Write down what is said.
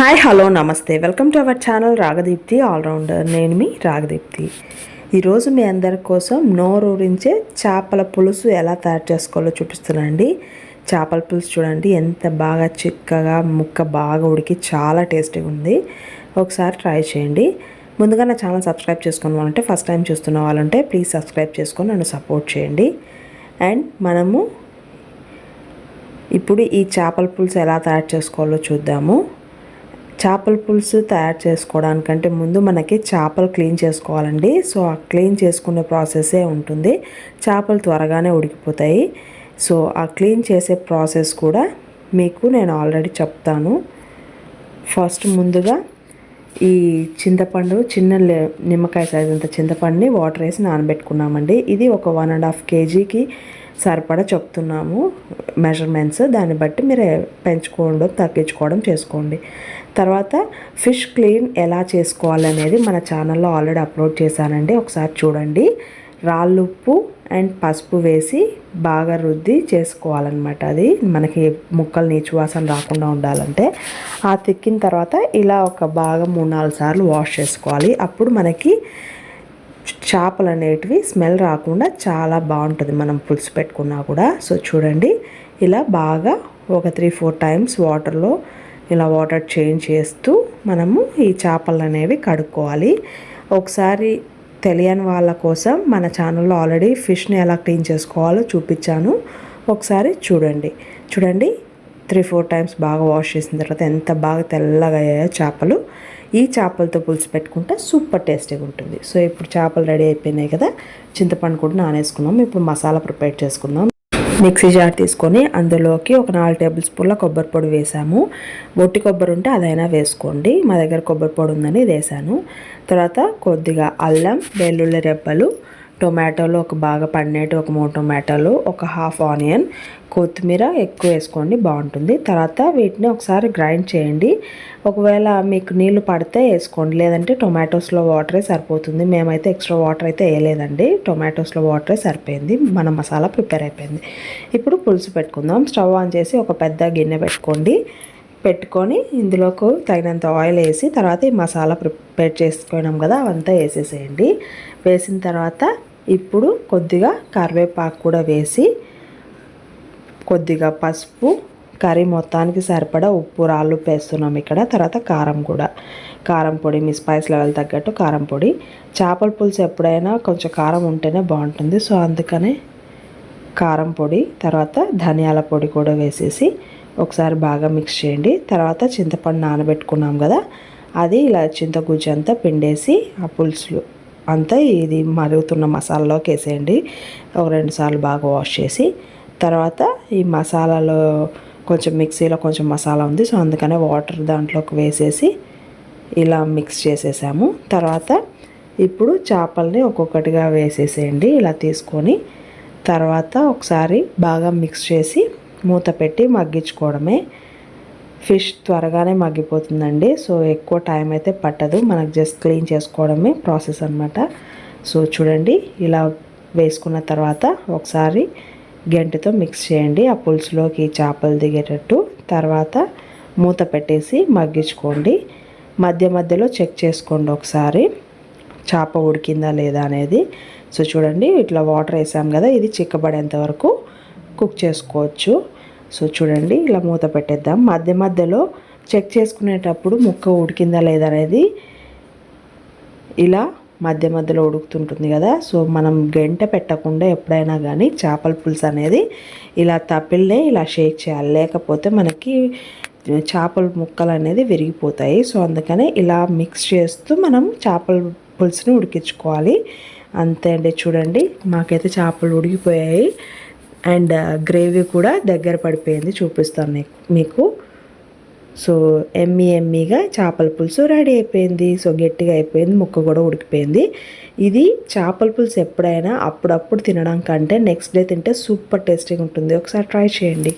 Hi hello namaste. Welcome to our channel Ragadeepthi all rounder. నేను మీ రాగదీప్తి. ఈరోజు మీ అందరి కోసం నోరూరించే చేపల పులుసు ఎలా తయారు చేసుకోవాలో చూపిస్తున్నానండి. చేపల పులుసు చూడండి ఎంత బాగా చిక్కగా ముక్క బాగా ఉడికి చాలా టేస్టీగా ఉంది. ఒకసారి ట్రై చేయండి. ముందుగా నా ఛానల్ సబ్స్క్రైబ్ చేసుకున్న వాళ్ళంటే ఫస్ట్ టైం చూస్తున్న వాళ్ళంటే ప్లీజ్ సబ్స్క్రైబ్ చేసుకొని నన్ను సపోర్ట్ చేయండి. అండ్ మనము ఇప్పుడు ఈ చేపల పులుసు ఎలా తయారు చేసుకోవాలో చూద్దాము. చేపల పులుసు తయారు చేసుకోవడానికంటే ముందు మనకి చేపలు క్లీన్ చేసుకోవాలండి. సో ఆ క్లీన్ చేసుకునే ప్రాసెసే ఉంటుంది. చేపలు త్వరగానే ఉడికిపోతాయి. సో ఆ క్లీన్ చేసే ప్రాసెస్ కూడా మీకు నేను ఆల్రెడీ చెప్తాను. ఫస్ట్ ముందుగా ఈ చింతపండు చిన్న నిమ్మకాయ సైజ్ అంత చింతపండుని వాటర్ వేసి నానబెట్టుకున్నామండి. ఇది ఒక వన్ అండ్ హాఫ్ కేజీకి సరిపడా చెప్తున్నాము మెజర్మెంట్స్ దాన్ని బట్టి మీరు పెంచుకోవడం తగ్గించుకోవడం చేసుకోండి. తర్వాత ఫిష్ క్లీన్ ఎలా చేసుకోవాలనేది మన ఛానల్లో ఆల్రెడీ అప్లోడ్ చేశానండి. ఒకసారి చూడండి. రాళ్ళుప్పు అండ్ పసుపు వేసి బాగా రుద్ది చేసుకోవాలన్నమాట అది. మనకి ముక్కలు నీచు వాసన రాకుండా ఉండాలంటే. ఆ తిక్కిన తర్వాత ఇలా ఒక బాగా మూడు నాలుగు సార్లు వాష్ చేసుకోవాలి. అప్పుడు మనకి చేపలు అనేటివి స్మెల్ రాకుండా చాలా బాగుంటుంది. మనం పులుసు పెట్టుకున్నా కూడా. సో చూడండి. ఇలా బాగా ఒక త్రీ ఫోర్ టైమ్స్ వాటర్లో ఇలా వాటర్ చేంజ్ చేస్తూ మనము ఈ చేపలు అనేవి కడుక్కోవాలి. ఒకసారి తెలియని వాళ్ళ కోసం మన ఛానల్లో ఆల్రెడీ ఫిష్ని ఎలా క్లీన్ చేసుకోవాలో చూపించాను. ఒకసారి చూడండి. చూడండి. త్రీ ఫోర్ టైమ్స్ బాగా వాష్ చేసిన తర్వాత ఎంత బాగా తెల్లగా అయ్యాయో చేపలు. ఈ చేపలతో పులుసు పెట్టుకుంటే సూపర్ టేస్టీగా ఉంటుంది. సో ఇప్పుడు చేపలు రెడీ అయిపోయినాయి కదా చింతపండు కూడా నానేసుకున్నాం. ఇప్పుడు మసాలా ప్రిపేర్ చేసుకుందాం. మిక్సీ జార్ తీసుకొని అందులోకి ఒక నాలుగు టేబుల్ స్పూన్ల కొబ్బరి పొడి వేసాము. ఒట్టి కొబ్బరి ఉంటే అదైనా వేసుకోండి. మా దగ్గర కొబ్బరి పొడి ఉందని వేసాను. తర్వాత కొద్దిగా అల్లం వెల్లుల్లి రెబ్బలు టొమాటోలు ఒక బాగా పండేటి ఒక మూడు టొమాటోలు ఒక హాఫ్ ఆనియన్ కొత్తిమీర ఎక్కువ వేసుకోండి బాగుంటుంది. తర్వాత వీటిని ఒకసారి గ్రైండ్ చేయండి. ఒకవేళ మీకు నీళ్ళు పడితే వేసుకోండి. లేదంటే టొమాటోస్లో వాటరే సరిపోతుంది. మేమైతే ఎక్స్ట్రా వాటర్ అయితే వేయలేదండి. టొమాటోస్లో వాటరే సరిపోయింది. మన మసాలా ప్రిపేర్ అయిపోయింది. ఇప్పుడు పులుసు పెట్టుకుందాం. స్టవ్ ఆన్ చేసి ఒక పెద్ద గిన్నె పెట్టుకోండి. పెట్టుకొని ఇందులోకి తగినంత ఆయిల్ వేసి తర్వాత ఈ మసాలా ప్రిపేర్ చేసుకున్నాం కదా అవంతా వేసేసేయండి. వేసిన తర్వాత ఇప్పుడు కొద్దిగా కరివేపాకు కూడా వేసి కొద్దిగా పసుపు కర్రీ మొత్తానికి సరిపడా ఉప్పు రాళ్ళు వేస్తున్నాం ఇక్కడ తర్వాత కారం కూడా. కారం పొడి మీ స్పైస్ లెవెల్ తగ్గట్టు కారం పొడి. చేపల పులుసు ఎప్పుడైనా కొంచెం కారం ఉంటేనే బాగుంటుంది. సో అందుకనే కారం పొడి తర్వాత ధనియాల పొడి కూడా వేసేసి ఒకసారి బాగా మిక్స్ చేయండి. తర్వాత చింతపండు నానబెట్టుకున్నాం కదా అది ఇలా చింతగుజ్జు అంతా పిండేసి ఆ పులుసులు అంతా ఇది మరుగుతున్న మసాలాలోకి వేసేయండి. ఒక రెండు సార్లు బాగా వాష్ చేసి తర్వాత ఈ మసాలాలో కొంచెం మిక్సీలో కొంచెం మసాలా ఉంది. సో అందుకనే వాటర్ దాంట్లోకి వేసేసి ఇలా మిక్స్ చేసేసాము. తర్వాత ఇప్పుడు చేపల్ని ఒక్కొక్కటిగా వేసేసేయండి. ఇలా తీసుకొని తర్వాత ఒకసారి బాగా మిక్స్ చేసి మూత పెట్టి మగ్గించుకోవడమే. ఫిష్ త్వరగానే మగ్గిపోతుందండి. సో ఎక్కువ టైం అయితే పట్టదు. మనకు జస్ట్ క్లీన్ చేసుకోవడమే ప్రాసెస్ అనమాట సో చూడండి ఇలా వేసుకున్న తర్వాత ఒకసారి గంటతో మిక్స్ చేయండి. ఆ పులుసులోకి చేపలు దిగేటట్టు. తర్వాత మూత పెట్టేసి మగ్గించుకోండి. మధ్య మధ్యలో చెక్ చేసుకోండి ఒకసారి. చేప ఉడికిందా లేదా అనేది. సో చూడండి ఇట్లా వాటర్ వేసాం కదా ఇది చిక్కబడేంత వరకు కుక్ చేసుకోవచ్చు. సో చూడండి ఇలా మూత పెట్టేద్దాం. మధ్య మధ్యలో చెక్ చేసుకునేటప్పుడు ముక్క ఉడికిందా లేదా అనేది ఇలా మధ్య మధ్యలో ఉడుకుతుంటుంది కదా. సో మనం గంట పెట్టకుండా ఎప్పుడైనా కానీ చేపల పులుసు అనేది ఇలా తప్పిల్నే ఇలా షేక్ చేయాలి. లేకపోతే మనకి చేపల ముక్కలు అనేది విరిగిపోతాయి. సో అందుకనే ఇలా మిక్స్ చేస్తూ మనం చేపల పులుసుని ఉడికించుకోవాలి. అంతే అండి చూడండి. మాకైతే చేపలు ఉడికిపోయాయి. అండ్ గ్రేవీ కూడా దగ్గర పడిపోయింది. చూపిస్తాను మీకు. సో ఎమ్మి ఎమ్మిగా చేపల పులుసు రెడీ అయిపోయింది. సో గట్టిగా అయిపోయింది. ముక్క కూడా ఉడికిపోయింది. ఇది చేపల పులుసు ఎప్పుడైనా అప్పుడప్పుడు తినడం కంటే నెక్స్ట్ డే తింటే సూపర్ టేస్టీగా ఉంటుంది. ఒకసారి ట్రై చేయండి.